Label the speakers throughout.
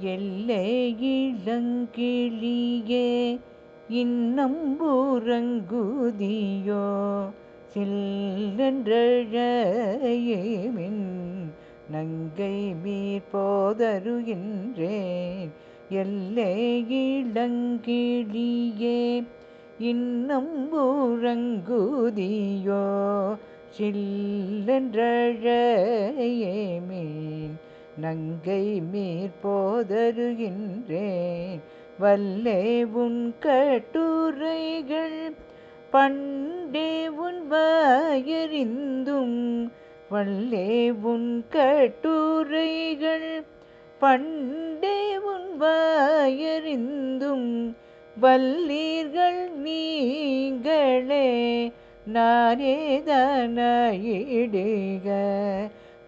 Speaker 1: எல்லே இளங்கிளியே இன்னம்புறங்குதியோ சில்லன்றழையேமின் நங்கை மீர் போதருகின்றேன். எல்லே இளங்கிளியே இன்னம்புறங்குதியோ சில்லன்றழையேமின் நங்கை மீற்போதருகின்றேன் வல்லே உன் கட்டுரைகள் பண்டே உன் வாயறிந்தும். வல்லே உன் கட்டுரைகள் பண்டே உன் வாயறிந்தும். வல்லீர்கள் நீங்களே நானேதானாயிடுக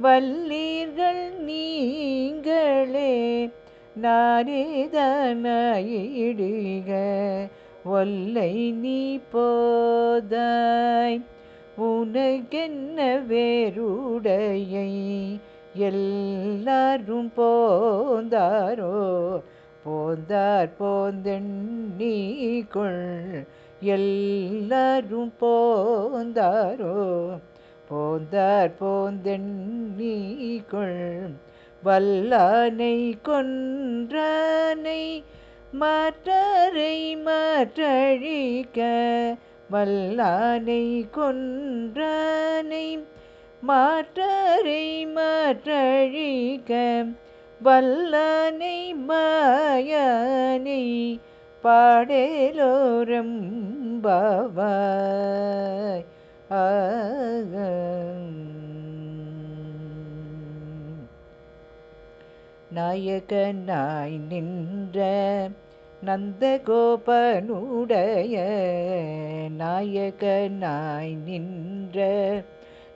Speaker 1: வல்லீர்கள் நீங்களே நானேதானாயிடுக ஒல்லை நீ போதாய் உனக்கென்ன வேறுடையை? எல்லாரும் போந்தாரோ? போந்தார் போந்தெண்ணீக்குள் எல்லாரும் போந்தாரோ? போந்தார் போந்தெண்ணீக்குள் வல்லானை கொன்றானை மாற்றரை மாற்றழிக்க வல்லானை கொன்றானை மாற்றரை மாற்றழிக்க வல்லானை மாயானை பாடேலோரம் பாவாய் ஆ நாயகனாய் நின்ற நந்தகோபனுடைய நாயகனாய் நின்ற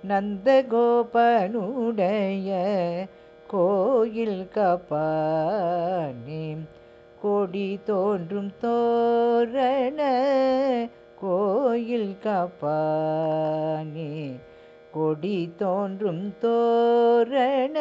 Speaker 1: நந்தகோபனுடைய கோயில் கபானே. கொடி தோன்றும் தோரண கோயில் கபானே. கொடி தோன்றும் தோரண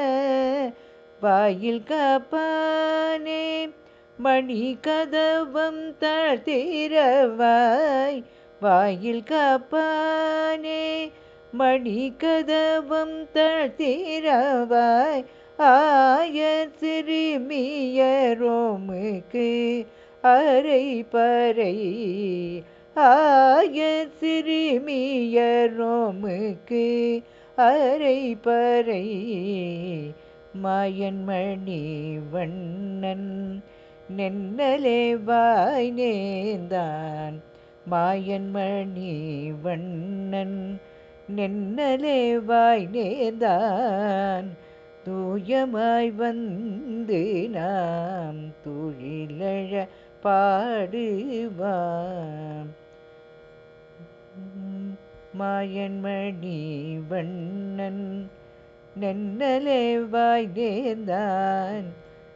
Speaker 1: வாயில் காப்பானே மணி கதவம் தாழ்த்திரவாய் வாயில் காப்பானே மணி கதவம் தாழ்த்திரவாய் ஆயர் சிறுமியரோமுக்கு அரை பறை. ஆயர் சிறுமியரோமுக்கு அரை பறை. மாயன்மணி வண்ணன் நென்னலே வாய் நேர்ந்தான். மாயன்மணி வண்ணன் நென்னலே வாய் நேர்ந்தான். தூயமாய் வந்து நாம் துழிலழ பாடுவாம். மாயன்மணி வண்ணன் நென்னலே வாய் நேர்ந்தான்.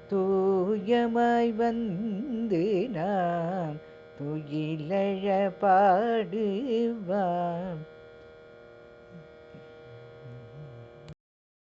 Speaker 1: தூயமாய் வந்து நான் துயிலழ பாடுவான்